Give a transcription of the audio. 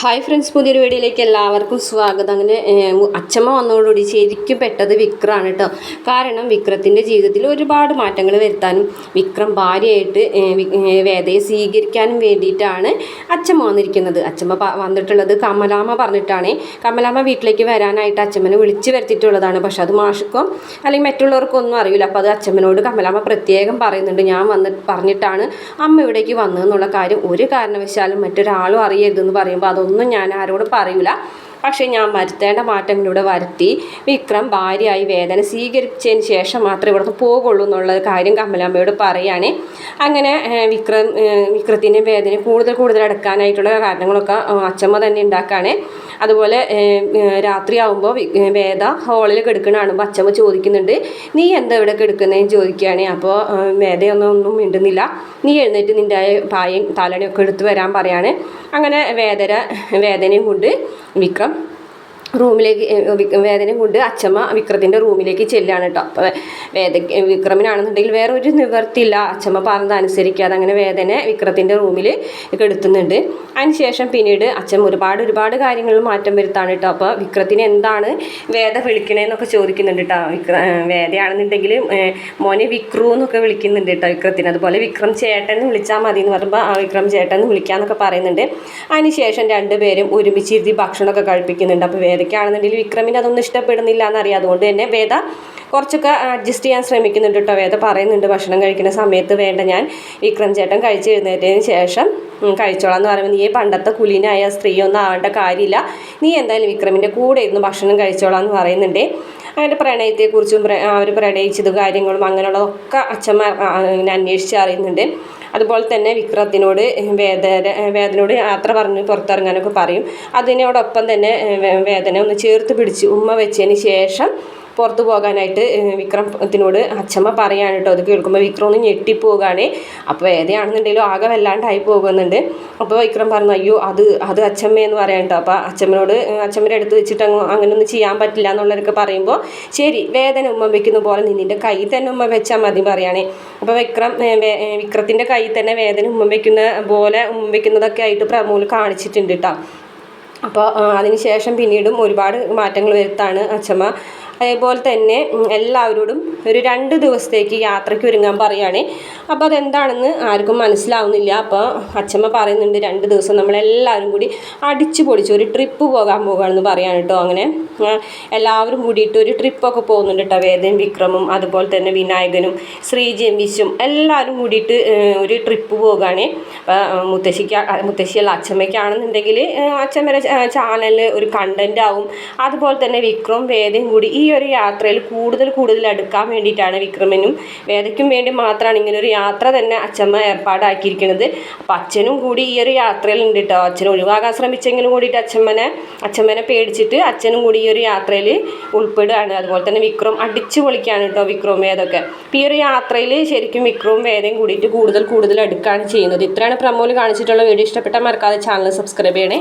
Hi friends പുതിയൊരു വീഡിയോയിലേക്ക് എല്ലാവർക്കും സ്വാഗതം. അങ്ങനെ അച്ഛമ്മ വന്നതോടുകൂടി ശരിക്കും പെട്ടത് വിക്രമാണ് കേട്ടോ. കാരണം വിക്രത്തിന്റെ ജീവിതത്തിൽ ഒരുപാട് മാറ്റങ്ങൾ വരുത്താനും വിക്രം ഭാര്യയായിട്ട് വേദയെ സ്വീകരിക്കാനും വേണ്ടിയിട്ടാണ് അച്ഛമ്മ വന്നിരിക്കുന്നത്. അച്ഛമ്മ വന്നിട്ടുള്ളത് കമലാമ്മ പറഞ്ഞിട്ടാണ്. കമലാമ്മ വീട്ടിലേക്ക് വരാനായിട്ട് അച്ഛമ്മനെ വിളിച്ചു വരുത്തിയിട്ടുള്ളതാണ്. പക്ഷെ അത് മാഷിക്കോ അല്ലെങ്കിൽ മറ്റുള്ളവർക്കൊന്നും അറിയില്ല. അപ്പോൾ അത് അച്ഛമ്മനോട് കമലാമ്മ പ്രത്യേകം പറയുന്നുണ്ട്. ഞാൻ വന്ന് പറഞ്ഞിട്ടാണ് അമ്മ ഇവിടേക്ക് വന്നതെന്നുള്ള കാര്യം ഒരു കാരണവശാലും മറ്റൊരാളും അറിയരുതെന്ന് പറയുമ്പോൾ അതൊന്നും ഞാൻ ആരോടും പറയൂല. പക്ഷേ ഞാൻ വരുത്തേണ്ട മാറ്റങ്ങളിലൂടെ വരുത്തി. വിക്രം ഭാര്യയായി വേദന സ്വീകരിച്ചതിന് ശേഷം മാത്രമേ ഇവിടുന്ന് പോകുള്ളൂ എന്നുള്ള കാര്യം കമലാമ്മയോട് പറയാണ്. അങ്ങനെ വിക്രം വിക്രത്തിന്റെയും വിക്രത്തിന്റെ വേദന കൂടുതൽ കൂടുതൽ അടക്കാനായിട്ടുള്ള കാരണങ്ങളൊക്കെ അച്ചമ്മ തന്നെ ഉണ്ടാക്കുകയാണ് അതുപോലെ രാത്രിയാവുമ്പോൾ വേദ ഹോളിൽ കിടക്കണ കാണുമ്പോൾ അച്ഛമ്മ ചോദിക്കുന്നുണ്ട് നീ എന്താ ഇവിടെ കിടക്കുന്നതെന്ന് ചോദിക്കുകയാണ്. അപ്പോൾ വേദയൊന്നും ഒന്നും മിണ്ടുന്നില്ല. നീ എഴുന്നേറ്റ് നിന്റെ പായയും തലണിയൊക്കെ എടുത്തു വരാൻ പറയാണ്. അങ്ങനെ വേദന വേദനയും കൊണ്ട് വിക്രം റൂമിലേക്ക് വേദനയും കൊണ്ട് അച്ചമ്മ വിക്രത്തിന്റെ റൂമിലേക്ക് ചെല്ലുകയാണ് കേട്ടോ. അപ്പോൾ വേദ വിക്രമിനാണെന്നുണ്ടെങ്കിൽ വേറെ ഒരു നിവർത്തിയില്ല അച്ചമ്മ പറഞ്ഞത് അനുസരിക്കാതെ അങ്ങനെ വേദന വിക്രത്തിന്റെ റൂമിൽ കെടുത്തുന്നുണ്ട്. അതിനുശേഷം പിന്നീട് അച്ഛൻ ഒരുപാട് ഒരുപാട് കാര്യങ്ങളിൽ മാറ്റം വരുത്താണ് കേട്ടോ. അപ്പോൾ വിക്രത്തിന് എന്താണ് വേദ വിളിക്കണേന്നൊക്കെ ചോദിക്കുന്നുണ്ട് കേട്ടോ. വിക്ര വേദയാണെന്നുണ്ടെങ്കിൽ മോനെ വിക്രു എന്നൊക്കെ വിളിക്കുന്നുണ്ട് കേട്ടോ വിക്രത്തിന്. അതുപോലെ വിക്രം ചേട്ടൻ എന്ന് വിളിച്ചാൽ മതി എന്ന് പറയുമ്പോൾ ആ വിക്രം ചേട്ടൻ എന്ന് വിളിക്കാമെന്നൊക്കെ പറയുന്നുണ്ട്. അതിനുശേഷം രണ്ടുപേരും ഒരുമിച്ചിരുത്തി ഭക്ഷണമൊക്കെ കഴിപ്പിക്കുന്നുണ്ട്. അപ്പോൾ വേദയ്ക്കാണെന്നുണ്ടെങ്കിൽ വിക്രമിന് അതൊന്നും ഇഷ്ടപ്പെടുന്നില്ല എന്നറിയാം. അതുകൊണ്ട് തന്നെ വേദ കുറച്ചൊക്കെ അഡ്ജസ്റ്റ് ചെയ്യാൻ ശ്രമിക്കുന്നുണ്ട് കേട്ടോ. വേദ പറയുന്നുണ്ട് ഭക്ഷണം കഴിക്കുന്ന സമയത്ത് വേണ്ട ഞാൻ വിക്രം ചേട്ടൻ കഴിച്ച് എഴുന്നേറ്റതിന് ശേഷം കഴിച്ചോളാം എന്ന് പറയുമ്പോൾ നീ പണ്ടത്തെ കുലീനായ സ്ത്രീയൊന്നും ആവേണ്ട കാര്യമില്ല. നീ എന്തായാലും വിക്രമിന്റെ കൂടെ ഇരുന്ന് ഭക്ഷണം കഴിച്ചോളാം എന്ന് പറയുന്നുണ്ട്. അങ്ങനെ പ്രണയത്തെക്കുറിച്ചും പ്ര- അവർ പ്രണയിച്ചത് കാര്യങ്ങളും അങ്ങനെയുള്ളതൊക്കെ അച്ഛന്മാർ ഇങ്ങനെ അന്വേഷിച്ച് അറിയുന്നുണ്ട്. അതുപോലെ തന്നെ വിക്രത്തിനോട് വേദ വേദനയോട് യാത്ര പറഞ്ഞ് പുറത്തിറങ്ങാനൊക്കെ പറയും. അതിനോടൊപ്പം തന്നെ വേദന ഒന്ന് ചേർത്ത് പിടിച്ച് ഉമ്മ വെച്ചതിന് ശേഷം പുറത്തു പോകാനായിട്ട് വിക്രമത്തിനോട് അച്ഛമ്മ പറയാണ് കേട്ടോ. അത് കേൾക്കുമ്പോൾ വിക്രം ഒന്ന് ഞെട്ടിപ്പോവുകയാണ് അപ്പോൾ ഏതെയാണെന്നുണ്ടെങ്കിലും ആകെ വല്ലാണ്ടായി പോകുന്നുണ്ട്. അപ്പോൾ വിക്രം പറഞ്ഞു അയ്യോ അത് അത് അച്ഛമ്മയെന്ന് പറയാൻ കേട്ടോ. അപ്പോൾ അച്ഛമ്മനോട് അച്ഛമ്മന്റെ അടുത്ത് വെച്ചിട്ട് അങ്ങ് അങ്ങനെ ചെയ്യാൻ പറ്റില്ല എന്നുള്ളവരൊക്കെ പറയുമ്പോൾ ശരി വേദന ഉമ്മ വെക്കുന്ന പോലെ നിന്നിന്റെ നിന്റെ കൈ തന്നെ ഉമ്മ വെച്ചാൽ മതി പറയുകയാണേ അപ്പോൾ വിക്രം വിക്രത്തിന്റെ കൈ തന്നെ വേദന ഉമ്മ വെക്കുന്ന പോലെ ഉമ്മ വെക്കുന്നതൊക്കെ ആയിട്ട് പ്രമോൽ കാണിച്ചിട്ടുണ്ട് കേട്ടോ. അപ്പോൾ അതിന് ശേഷം പിന്നീടും ഒരുപാട് മാറ്റങ്ങൾ വരുത്താണ് അച്ഛമ്മ. അതേപോലെ തന്നെ എല്ലാവരോടും ഒരു രണ്ട് ദിവസത്തേക്ക് യാത്രയ്ക്ക് ഒരുങ്ങാൻ പറയുകയാണ് അപ്പോൾ അതെന്താണെന്ന് ആർക്കും മനസ്സിലാവുന്നില്ല. അപ്പോൾ അച്ഛമ്മ പറയുന്നുണ്ട് രണ്ട് ദിവസം നമ്മളെല്ലാവരും കൂടി അടിച്ചു പൊളിച്ച് ഒരു ട്രിപ്പ് പോകാൻ പോകുകയാണെന്ന് പറയാൻ കേട്ടോ അങ്ങനെ. എല്ലാവരും കൂടിയിട്ട് ഒരു ട്രിപ്പൊക്കെ പോകുന്നുണ്ട് കേട്ടോ. വേദൻ വിക്രമും അതുപോലെ തന്നെ വിനായകനും ശ്രീജയും വിശും എല്ലാവരും കൂടിയിട്ട് ഒരു ട്രിപ്പ് പോകുകയാണ് അപ്പോൾ മുത്തശ്ശിക്ക് മുത്തശ്ശിയുള്ള അച്ഛമ്മയ്ക്കാണെന്നുണ്ടെങ്കിൽ അച്ഛമ്മയുടെ ചാനലിൽ ഒരു കണ്ടന്റ് ആവും. അതുപോലെ തന്നെ വിക്രം വേദയും കൂടി ഈ ഒരു യാത്രയിൽ കൂടുതൽ കൂടുതൽ അടുക്കാൻ വേണ്ടിയിട്ടാണ് വിക്രമനും വേദയ്ക്കും വേണ്ടി മാത്രമാണ് ഇങ്ങനെ ഒരു യാത്ര തന്നെ അച്ഛമ്മ ഏർപ്പാടാക്കിയിരിക്കുന്നത്. അപ്പം അച്ഛനും കൂടി ഈ ഒരു യാത്രയിൽ ഉണ്ട് കേട്ടോ അച്ഛൻ ഒഴിവാകാൻ ശ്രമിച്ചെങ്കിലും കൂടിയിട്ട് അച്ഛമ്മനെ അച്ഛമ്മനെ പേടിച്ചിട്ട് അച്ഛനും കൂടി ഈ ഒരു യാത്രയിൽ ഉൾപ്പെടുകയാണ്. അതുപോലെ തന്നെ വിക്രം അടിച്ചു പൊളിക്കുകയാണ് കേട്ടോ വിക്രവും വേദമൊക്കെ അപ്പം ഈ ഒരു യാത്രയിൽ ശരിക്കും വിക്രവും വേദയും കൂടിയിട്ട് കൂടുതൽ കൂടുതൽ അടുക്കുകയാണ് ചെയ്യുന്നത്. ഇത്രയാണ് പ്രമോൽ കാണിച്ചിട്ടുള്ള വീഡിയോ. ഇഷ്ടപ്പെട്ടാൽ മറക്കാതെ ചാനൽ സബ്സ്ക്രൈബ് ചെയ്യണേ.